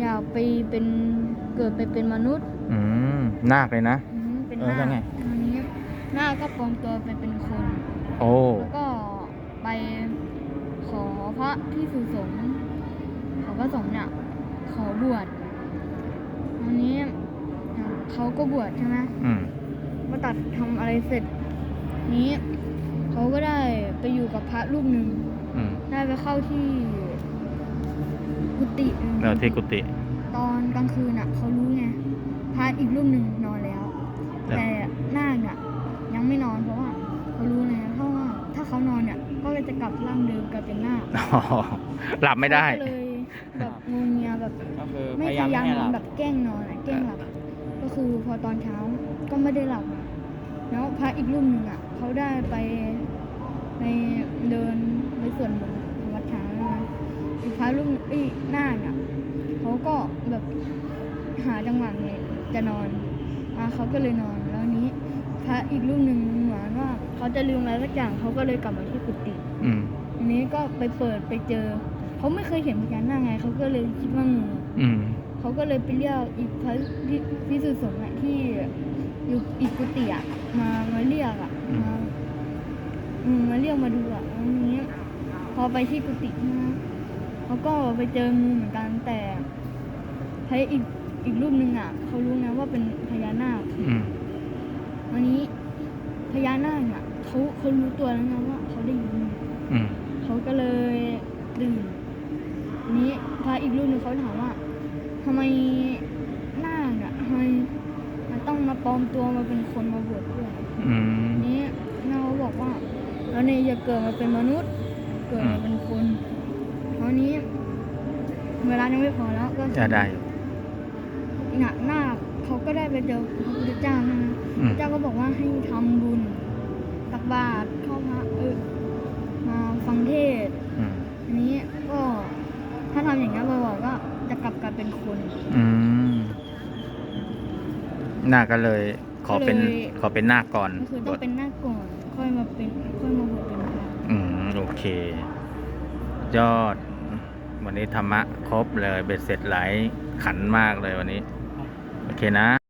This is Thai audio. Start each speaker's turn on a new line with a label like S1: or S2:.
S1: อยากไปเป็นเกิดไปเป็นมนุษย์
S2: อืมนาคเลยนะ
S1: อืมเป็น
S2: เออ
S1: หน้า
S2: แล้วไง
S1: อันนี้หน้าก็ปลอมตัวไปเป็นคน
S2: โอ้
S1: แล้วก็ไปขอพระที่สุสงฆ์ขอพระสงฆ์เนี่ยขอบวชอันนี้เขาก็บวชใช่ไหม
S2: อืม
S1: มาตัดทำอะไรเสร็จ นี้เขาก็ได้ไปอยู่กับพระรูปหนึ่ง
S2: อืม
S1: ได้ไปเข้าที่ กุฏิหนึ่ง
S2: เราที่กุฏิ
S1: ตอนกลางคืนอะเขารู้ไงพระอีกรูปหนึ่งนอนแล้ว
S2: แล้ว
S1: แต่นาคเนี่ยยังไม่นอนเพราะว่าเขารู้นะเพราะว่าถ้าเขานอนเนี่ยก็จะกลับร่างเดิมกลายเป็นนาค
S2: อ๋อหลับไม่ได้
S1: เขาก็เลยแบบงงเงียแบบ
S3: ก็คือ
S1: ไม่
S3: พ
S1: พ
S3: ยายาม
S1: ยายาม
S3: ไม่ให้
S1: น
S3: ห
S1: อ
S3: ลั
S1: น
S3: บ
S1: แบบแกล้งนอนอะแกล้งหลับ ก็คือพอตอนเช้าก็ไม่ได้หลับอะแล้วพระอีกรูปหนึ่งอะเขาได้ไปในเดินไปสวนมนต์วัดช้างนะอีก พระรูปไอ้ยนาคอะเขาก็แบบหาจังหวะไงจะนอนอะเขาก็เลยนอนแล้วนี้ พระอีกรูปหนึ่งเหมือนว่าเขาจะลืมอะไรสักอย่างเขาก็เลยกลับมาที่กุฏิ
S2: อืม
S1: ทีนี้ก็ไปเปิดไปเจอเขาไม่เคยเห็นพญานาคไงเขาก็เลยคิดว่างู
S2: อืม
S1: เขาก็เลยไปเรียกอีกพระพิพิสุสงฆ์อะที่อยู่อีกกุฏิอะมามาเรียกอะมาอืมมาเรียกมาดูอะแล้วทีนี้พอไปที่กุฏินะ เขาก็ไปเจองูเหมือนกันแต่พระอีกอีกรูปหนึ่งอะเขารู้นะว่าเป็นพญานาค
S2: อืม
S1: วันนี้พญานาคอะเขาเขารู้ตัวแล้วนะว่าเขาได้ยิน
S2: อืม
S1: เขาก็เลยดื่มทีนี้พระอีกรูปหนึ่งเขาถามว่าทำไมหน้าคอะทำไมมันต้องมาปลอมตัวมาเป็นคนมาบวชด้วย
S2: อืม
S1: ทีนี้เราบอกว่าเราเนี่ยอย่าเกิดมาเป็นมนุษย์ เกิดมาเป็นคนเพราะนี้ เวลายังไม่พอแล้วก็
S2: จะได้อยู่
S1: หนักหน้าคเขาก็ได้ไปเจอพระพุทธเจ้านะ
S2: อืม
S1: เจ้าก็บอกว่าให้ทำบุญตักบาตรเข้าพระเออมาฟังเทศน์
S2: อืม
S1: อันนี้ก็ถ้าทำอย่างนี้ยบ่อยๆก็จะกลับกลายเป็นคน
S2: อืมนาคก็เลย ขอเป็น
S1: ก็เลย
S2: ขอเป็นนาคก่อน
S1: ก็คือต้องเป็นหน้าคก่อน ค่อยมาเป็นค่อยมาบวชเป็นพระ
S2: อืมโอเค ยอด วันนี้ธรรมะครบเลยเบ็ดเสร็จหลายขันมากเลยวันนี้ โอเคนะ